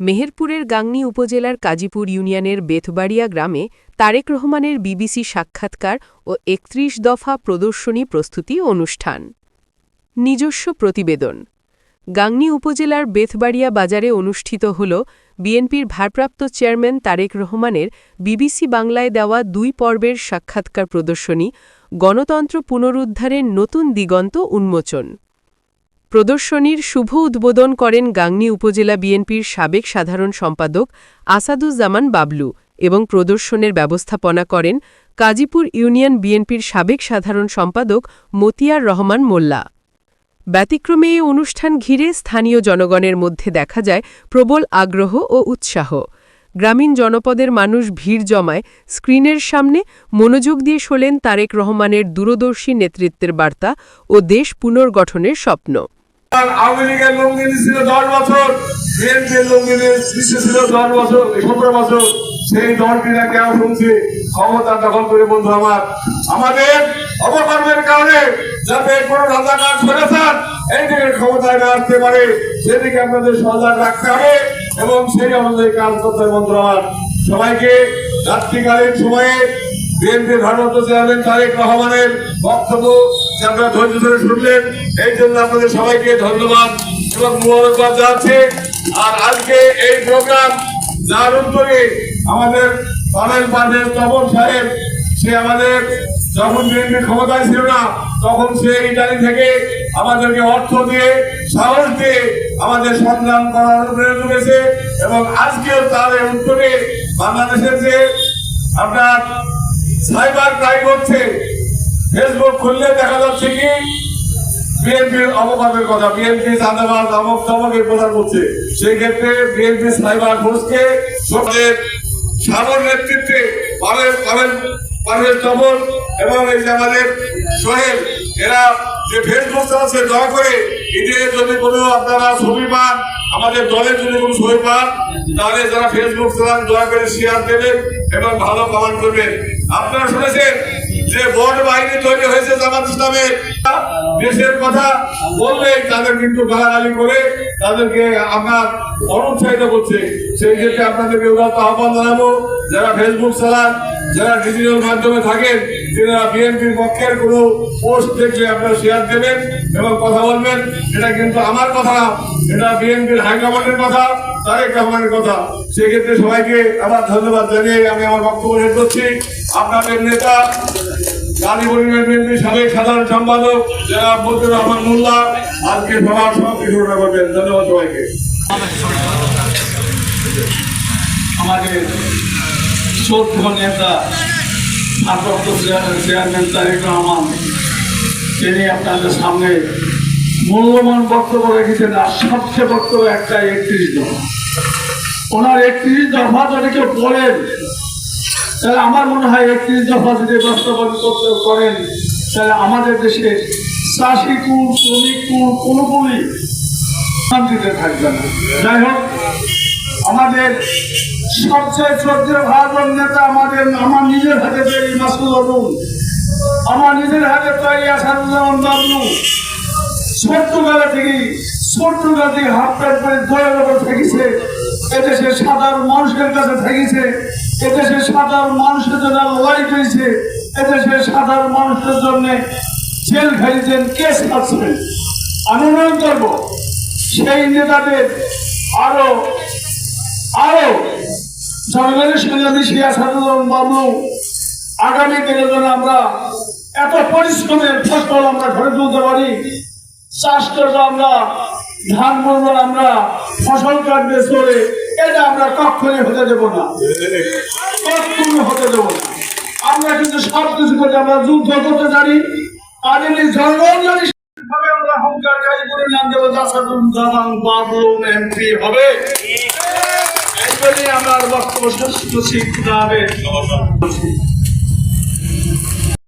মেহেরপুরের গাংনী উপজেলার কাজীপুর ইউনিয়নের বেথবাড়িয়া গ্রামে তারেক রহমানের বিবিসি সাক্ষাৎকার ও একত্রিশ দফা প্রদর্শনী প্রস্তুতি অনুষ্ঠান। নিজস্ব প্রতিবেদন। গাংনী উপজেলার বেথবাড়িয়া বাজারে অনুষ্ঠিত হল বিএনপির ভারপ্রাপ্ত চেয়ারম্যান তারেক রহমানের বিবিসি বাংলায় দেওয়া দুই পর্বের সাক্ষাৎকার প্রদর্শনী, গণতন্ত্র পুনরুদ্ধারের নতুন দিগন্ত উন্মোচন। প্রদর্শনীর শুভ উদ্বোধন করেন গাংনী উপজেলা বিএনপির সাবেক সাধারণ সম্পাদক আসাদুজ্জামান বাবলু এবং প্রদর্শনের ব্যবস্থাপনা করেন কাজীপুর ইউনিয়ন বিএনপির সাবেক সাধারণ সম্পাদক মতিয়ার রহমান মোল্লা। ব্যতিক্রমে এই অনুষ্ঠান ঘিরে স্থানীয় জনগণের মধ্যে দেখা যায় প্রবল আগ্রহ ও উৎসাহ। গ্রামীণ জনপদের মানুষ ভিড় জমায়, স্ক্রিনের সামনে মনোযোগ দিয়ে শোলেন তারেক রহমানের দূরদর্শী নেতৃত্বের বার্তা ও দেশ পুনর্গঠনের স্বপ্ন। আওয়ামী লীগের লঙ্গিনী ছিল দশ বছর, বিএনপির বছর বছর, সেই ক্ষমতা দখল করে আমাদের কারণে যাতে কোনো ক্ষমতায় না আসতে পারে, সেদিকে আপনাদের রাখতে হবে এবং সেই কাজ করতে সবাইকে রাত্রিকালীন সময়ে বিএনপির ভারপ্রাপ্ত চেয়ারম্যান তারেক রহমানের বক্তব্য যে আপনারা ধৈর্য ধরে শুনলেন। এই জন্য আপনাদের সবাইকে ধন্যবাদ এবং মোবারকবাদ জানাচ্ছি। আর আজকে এই প্রোগ্রাম যার উদ্যোগে আমাদের পানেল পান্ডের তপন সাহেব, সে আমাদের যখন বিএনপি ক্ষমতায় ছিল না, তখন সে ইটালি থেকে আমাদেরকে অর্থ দিয়ে, সাহস দিয়ে আমাদের সংগ্রাম করার প্রেরণা করেছে এবং আজকেও তার উদ্যোগে বাংলাদেশের যে আপনার সাইবার ক্রাইম হচ্ছে ফেসবুক খুললে দেখা যাচ্ছে কি? বিএনপির অবকাশের কথা। বিএনপি চাঁদাবাদ আমক তমকের প্রচার করছে। সেই ক্ষেত্রে বিএনপি সাইবার সমাজের সামর নেতৃত্বে পাবেন তমল এবং এরা যে ফেসবুক দয়া করে এতে যদি কোনো আপনারা ছবি আমাদের দলের যদি যারা ফেসবুক দয়া করে শেয়ার ভালো আপনারা শুনেছেন যে বোর্ড বাহিনী তৈরি হয়েছে জামাত ইসলামের দেশের কথা বললে তাদের কিন্তু গালাগালি করে তাদেরকে আপনার অনুৎসাহিত করছে। সেই ক্ষেত্রে আপনাদেরকে উদাহরণ আহ্বান জানাব, যারা ফেসবুক চালান, যারা ডিজিটাল মাধ্যমে থাকেন, যারা বিএনপির পক্ষের কোনো পোস্ট দেখলে আপনারা শেয়ার দেবেন এবং কথা বলবেন, এটা কিন্তু আমার কথা এটা বিএনপির হাইকমান্ডের কথা, তারেক রহমানের কথা। সেক্ষেত্রে সবাইকে আবার ধন্যবাদ জানিয়ে আমি আমার বক্তব্য শেষ করছি। আপনাদের নেতা সাধারণ সম্পাদক মোল্লা সবাইকে চেয়ারম্যান তিনি আপনাদের সামনে মূল্যবান বক্তব্য রেখেছেন আর সবচেয়ে বক্তব্য একটা একত্রিশ দফা ওনার একত্রিশ দফা যদি কেউ পড়েন তাহলে আমার মনে হয় একত্রিশ দফা যদি বাস্তবায়ন করতে করেন তাহলে আমাদের দেশে চাষি কুল শ্রমিক শান্তিতে থাকবে না। যাই হোক, আমাদের সবচেয়ে শ্রদ্ধেয় ভারত নেতা আমাদের, আমার নিজের হাতে তৈরি মাসুদ অরুণ। আমার নিজের হাতে তৈরি আসাদুজ্জামান বাবলু। ছোট্টবেলা থেকেই, ছোট্টবেলা থেকে হাফ প্যান্ট পরে দলের ওপর থেকেছে এদেশের সাধারণ মানুষের কাছে থেকেছে এদেশের সাধারণ মানুষের জন্য লড়াই করেছে। এদেশের সাধারণ মানুষের জন্য জেল খাইছেন, কেস খাচ্ছেন। আমি অনুরোধ করব, সেই নেতাদের আরও আরও জনগণের সঙ্গে মিশিয়ে সাধারণ বাবু আগামী দিনের জন্য আমরা এত পরিশ্রমের ফসল আমরা ঘরে তুলতে পারি, চাষ করব আমরা, ধান করব আমরা, ফসল কাটবে চলে এটা আমরা কখনই হতে দেব না। কখনো হতে দেব না। আমরা কিন্তু সব কিছু করে আমরা যুদ্ধ করতে জানি। আর এমনি জঙ্গল জানি আমরা হুঙ্কার জারি করে নাম দেবো জাসাদুল জামান বাবলুম এমপি হবে। এই আমার বক্তব্য শেষ করছি।